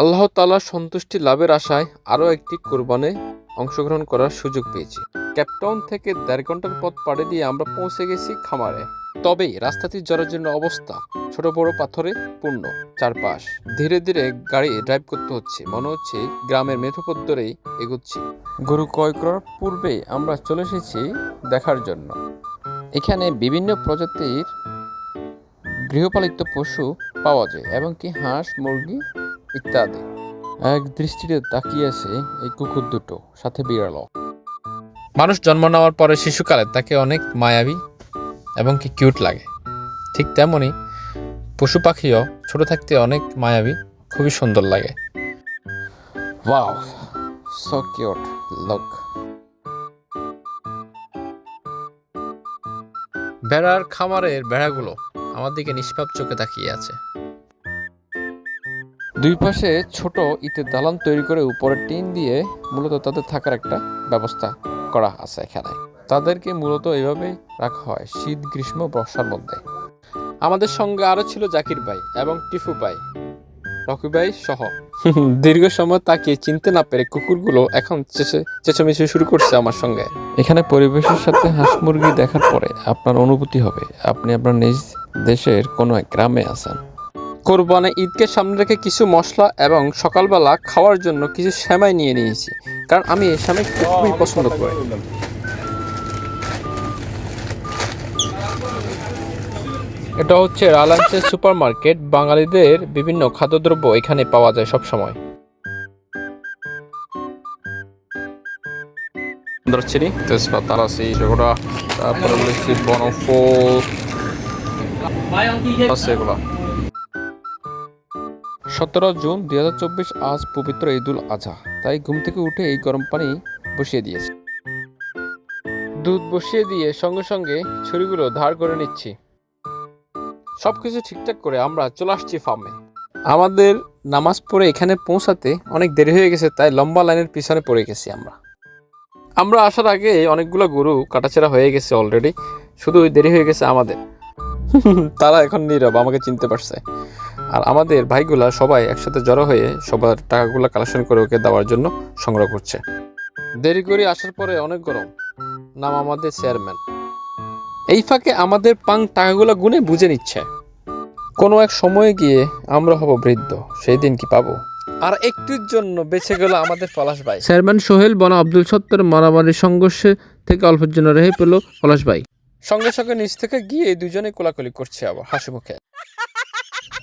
আল্লাহ তাআলার সন্তুষ্টি লাভের আশায় আরও একটি কোরবানে অংশগ্রহণ করার সুযোগ পেয়েছি। ক্যাপটাউন থেকে দেড় ঘণ্টার পথ পাড়ে দিয়ে আমরা পৌঁছে গেছি খামারে। তবে রাস্তাটি জরাজীর্ণ অবস্থা ছোট বড় পাথরে পূর্ণ চারপাশ। ধীরে ধীরে গাড়ি ড্রাইভ করতে হচ্ছে। মনে হচ্ছে গ্রামের মেঠোপথ ধরেই এগুচ্ছি। গরু ক্রয় করার পূর্বে আমরা চলে এসেছি দেখার জন্য। এখানে বিভিন্ন প্রজাতির গৃহপালিত পশু পাওয়া যায় এবং কি হাঁস, মুরগি ইত্যাদি। এক দৃষ্টিতে তাকিয়ে আছে এই কুকুর দুটো সাথে বিড়ালও। মানুষ জন্ম নেওয়ার পরে শিশুকালে তাকে অনেক মায়াবী এবং কি কিউট লাগে। ঠিক তেমনই পশু পাখিও ছোট থাকতে অনেক মায়াবী খুবই সুন্দর লাগে। ওয়াও সো কিউট লুক ভেড়ার খামারের ভেড়াগুলো আমার দিকে নিষ্পাপ চোখে তাকিয়ে আছে। দুই পাশে ছোট ইটের দালান তৈরি করে উপরে টিন দিয়ে মূলত তাদের থাকার একটা ব্যবস্থা করা আছে এখানে। তাদেরকে মূলত এভাবেই রাখা হয় শীত গ্রীষ্ম বর্ষার মধ্যে। আমাদের সঙ্গে আরও ছিল জাকির ভাই এবং টিফু ভাই রকি ভাই সহ। দীর্ঘ সময় তাকিয়ে চিনতে না পেরে কুকুরগুলো এখন চেঁচে চেঁচামেচি শুরু করছে আমার সঙ্গে। এখানে পরিবেশের সাথে হাঁস মুরগি দেখার পরে আপনার অনুভূতি হবে। আপনি আপনার নিজ দেশের কোনো এক গ্রামে আছেন। কোরবানে ঈদকে সামনে রেখে কিছু মশলা এবং সকালবেলা খাওয়ার জন্য কিছু সেমাই নিয়ে নিয়েছি। কারণ আমি এই সেমাই খুবই পছন্দ করি। এটা হচ্ছে রালান্সের সুপার মার্কেট বাঙালিদের বিভিন্ন খাদ্যদ্রব্য এখানে পাওয়া যায় সব সময় দারচিনি তেজপাতা লাসি সেগুলো তারপরে বলেছি বনফল আছে এগুলো। সতেরো জুন দুই হাজার চব্বিশ আজ পবিত্র ঈদুল আজহা। তাই ঘুম থেকে উঠে এই গরম পানি বসিয়ে দিয়েছি। দুধ বসিয়ে দিয়ে সঙ্গে সঙ্গে ছুরিগুলো ধার করে নিচ্ছি। সবকিছু ঠিকঠাক করে আমরা চলে আসছি ফার্মে আমাদের নামাজ পড়ে এখানে পৌঁছাতে অনেক দেরি হয়ে গেছে, তাই লম্বা লাইনের পিছনে পড়ে গেছি আমরা। আমরা আসার আগে অনেকগুলো গরু কাটাছেড়া হয়ে গেছে অলরেডি শুধু দেরি হয়ে গেছে আমাদের। তারা এখন নীরব, আমাকে চিনতে পারছে। আর আমাদের ভাইগুলা সবাই একসাথে জড়ো হয়ে সবার টাকাগুলো কালেকশন করে ওকে দেওয়ার জন্য সংগ্রহ করছে। দেরি করে আসার পরে অনেক গরম। নাম আমাদের চেয়ারম্যান। এই ফাঁকে আমাদের পাং টাকাগুলো গুনে বুঝে নিচ্ছে। কোনো এক সময়ে গিয়ে আমরা হব বৃদ্ধ সেই দিন কি পাবো? আর একটুর জন্য বেঁচে গেল আমাদের পলাশ ভাই। চেয়ারম্যান সোহেল বনা আব্দুল সত্তর মারামারি সংঘর্ষে থেকে অল্পের জন্য রেহে পেল পলাশ ভাই। সঙ্গে সঙ্গে নিচ থেকে গিয়ে দুজনে কোলাকুলি করছে আবার হাসি মুখে।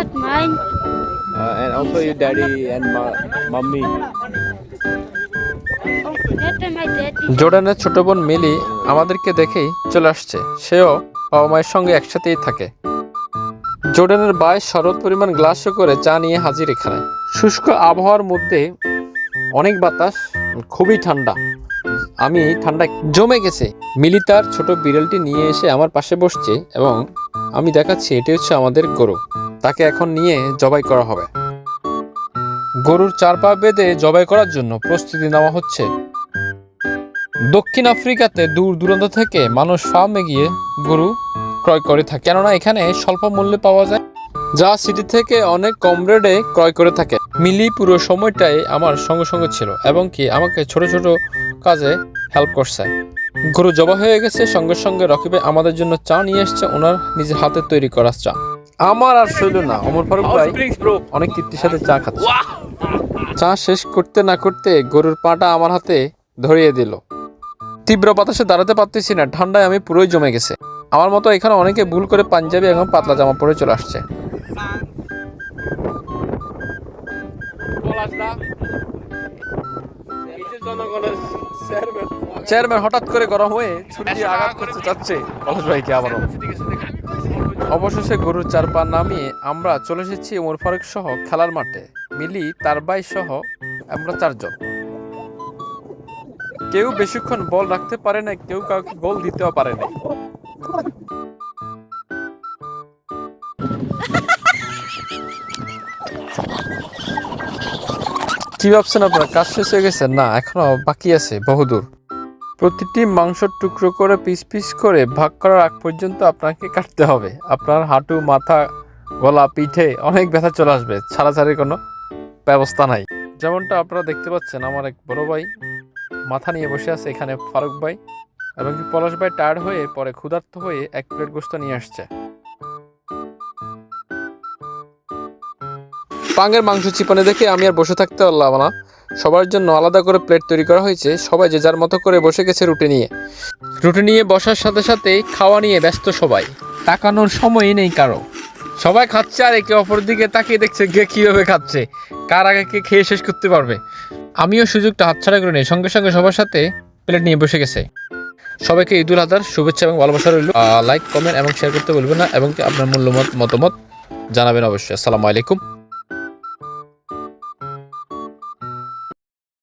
Not mine. Uh, and also your daddy and ma- mummy. Oh. জর্ডানের ছোট বোন মিলি আমাদেরকে দেখেই চলে আসছে সেও বাবা মায়ের সঙ্গে একসাথেই থাকে জর্ডানের বায় শরৎ পরিমাণ গ্লাসও করে চা নিয়ে হাজির এখানে শুষ্ক আবহাওয়ার মধ্যে অনেক বাতাস খুবই ঠান্ডা আমি ঠান্ডা জমে গেছে মিলি তার ছোট বিড়ালটি নিয়ে এসে আমার পাশে বসছে এবং আমি দেখাচ্ছি এটি হচ্ছে আমাদের গরু তাকে এখন নিয়ে জবাই করা হবে। গরুর চার পা বেঁধে জবাই করার জন্য প্রস্তুতি নেওয়া হচ্ছে। দক্ষিণ আফ্রিকাতে দূর দূরান্ত থেকে মানুষ ফার্মে গিয়ে গরু ক্রয় করে থাকে। কেননা এখানে স্বল্প মূল্যে পাওয়া যায়। যা সিটি থেকে অনেক কম রেটে ক্রয় করে থাকে। মিলি পুরো সময়টাই আমার সঙ্গে সঙ্গে ছিল এবং কি আমাকে ছোট ছোট কাজে হেল্প করছে। গরু জবা হয়ে গেছে, সঙ্গে সঙ্গে রকিবে আমাদের জন্য চা নিয়ে এসছে। ওনার নিজের হাতে তৈরি করা চা। আমার আর শৈল না। অমর ফারুক ভাই অনেক তৃপ্তির সাথে চা খাচ্ছে। চা শেষ করতে না করতে গরুর পাটা আমার হাতে ধরিয়ে দিল। তীব্র বাতাসে দাঁড়াতে পারতেছি না। ঠান্ডায় আমি পুরোই জমে গেছে। আমার মতো এখানে অনেকে ভুল করে পাঞ্জাবি এবং পাতলা জামা পরে চলে আসছে। চেয়ারম্যান হঠাৎ করে গরম হয়ে ছুটি আঘাত করতে চাচ্ছে। পলাশ ভাইকে আবারও? অবশেষে গরুর চার পা নামিয়ে আমরা চলে এসেছি ওমর ফারুক সহ খেলার মাঠে। মিলি, তার বাই সহ আমরা চারজন। কেউ বেশিক্ষণ বল রাখতে পারে না কেউ কাউকে গোল দিতেও পারে না কি ভাবছেন আপনারা, কাজ শেষ হয়ে গেছে? না, এখনও বাকি আছে, বহুদূর। প্রতিটি মাংসর টুকরো করে পিস পিস করে ভাগ করার আগ পর্যন্ত আপনাকে কাটতে হবে। আপনার হাঁটু, মাথা, গলা, পিঠে অনেক ব্যথা চলে আসবে। ছাড়াছাড়ির কোনো ব্যবস্থা নাই। যেমনটা আপনারা দেখতে পাচ্ছেন, আমার এক বড় ভাই মাথা নিয়ে বসে আছে এখানে, ফারুক ভাই। এবং কি পলাশ ভাই টায়ার্ড হয়ে, পরে ক্ষুধার্ত হয়ে এক প্লেট গোস্ত নিয়ে আসছে। পাঙ্গের মাংস চিপানে দেখে আমি আর বসে থাকতে পারলাম না। সবার জন্য আলাদা করে প্লেট তৈরি করা হয়েছে। সবাই যে যার মতো করে বসে গেছে রুটি নিয়ে। রুটি নিয়ে বসার সাথে সাথেই খাওয়া নিয়ে ব্যস্ত সবাই। তাকানোর সময়ই নেই কারও। সবাই খাচ্ছে আর একে অপর দিকে তাকিয়ে দেখছে কে কীভাবে খাচ্ছে। কার আগে কে খেয়ে শেষ করতে পারবে। আমিও সুযোগটা হাতছাড়া করে নিই। সঙ্গে সঙ্গে সবার সাথে প্লেট নিয়ে বসে গেছে। সবাইকে ঈদুল আজহার শুভেচ্ছা এবং ভালোবাসা রইল। লাইক কমেন্ট এবং শেয়ার করতে বলবেন না এবং আপনার মূল্যমত মতামত জানাবেন অবশ্যই। আসসালামু আলাইকুম।